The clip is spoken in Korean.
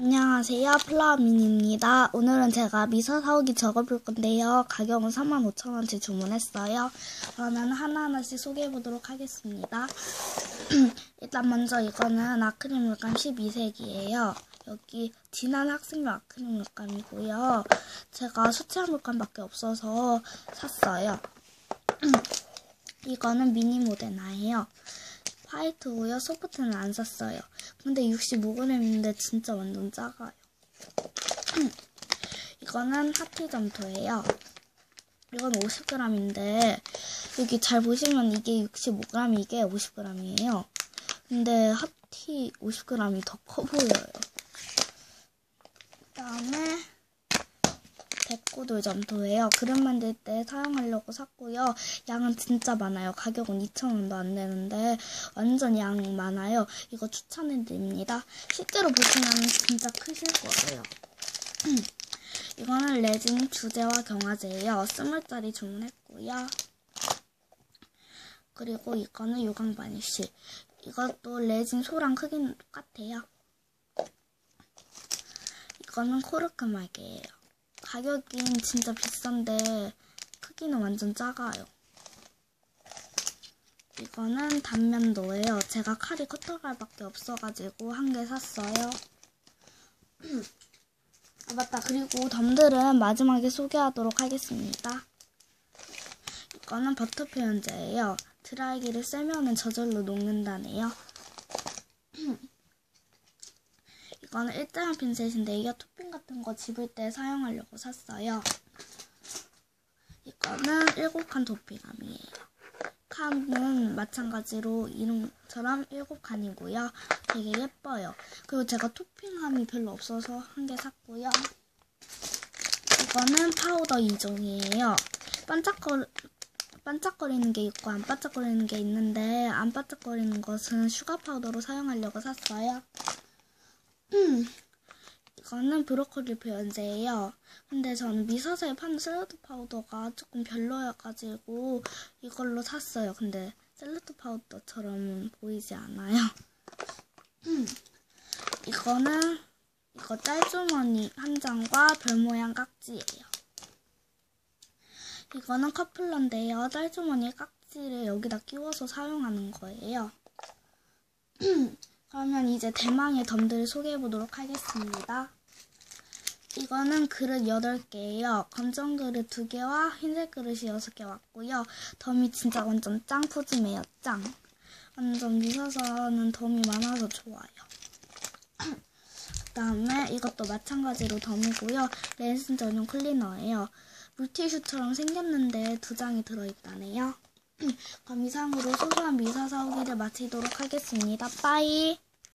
안녕하세요. 플라워민입니다. 오늘은 제가 미서 사오기 적어볼 건데요. 가격은 35,000원치 주문했어요. 그러면 하나하나씩 소개해보도록 하겠습니다. 일단 먼저 이거는 아크릴 물감 12색이에요. 여기 진한 학생용 아크릴 물감이고요. 제가 수채화 물감밖에 없어서 샀어요. 이거는 미니 모데나예요. 화이트고요. 소프트는 안 샀어요. 근데 65g인데 진짜 완전 작아요. 이거는 하티 점토예요. 이건 50g인데 여기 잘 보시면 이게 65g, 이게 50g이에요. 근데 하티 50g이 더 커 보여요. 그다음에 백구돌 점토예요. 그림 만들 때 사용하려고 샀고요. 양은 진짜 많아요. 가격은 2,000원도 안 되는데 완전 양 많아요. 이거 추천해드립니다. 실제로 보시면 진짜 크실 거예요. 이거는 레진 주제와 경화제예요. 20짜리 주문했고요. 그리고 이거는 요강 바니쉬. 이것도 레진 소랑 크기는 똑같아요. 이거는 코르크 말게예요. 가격은 진짜 비싼데 크기는 완전 작아요. 이거는 단면도예요. 제가 칼이 커터칼밖에 없어가지고 한 개 샀어요. 아 맞다. 그리고 덤들은 마지막에 소개하도록 하겠습니다. 이거는 버터 표현제예요. 드라이기를 세면은 저절로 녹는다네요. 이거는 일자형 핀셋인데 이게 토핑 같은 거 집을 때 사용하려고 샀어요. 이거는 7칸 도피감이에요. 칸은 마찬가지로 이름처럼 7칸이고요. 되게 예뻐요. 그리고 제가 토핑함이 별로 없어서 한 개 샀고요. 이거는 파우더 2종이에요. 반짝거, 반짝거리는 게 있고 안 반짝거리는 게 있는데 안 반짝거리는 것은 슈가 파우더로 사용하려고 샀어요. 음, 이거는 브로콜리 표현제예요. 근데 저는 미사사에 파는 샐러드 파우더가 조금 별로여가지고 이걸로 샀어요. 근데 샐러드 파우더처럼 보이지 않아요. 음, 이거는 이거 짤주머니 한 장과 별 모양 깍지예요. 이거는 커플러인데요. 짤주머니 깍지를 여기다 끼워서 사용하는 거예요. 그러면 이제 대망의 덤들을 소개해 보도록 하겠습니다. 이거는 그릇 8개예요. 검정 그릇 2개와 흰색 그릇이 6개 왔고요. 덤이 진짜 완전 짱 푸짐해요. 짱. 완전 미사사는 덤이 많아서 좋아요. 그 다음에 이것도 마찬가지로 덤이고요. 렌슨 전용 클리너예요. 물티슈처럼 생겼는데 두 장이 들어있다네요. 그럼 이상으로 소소한 미사 사오기를 마치도록 하겠습니다. 빠이!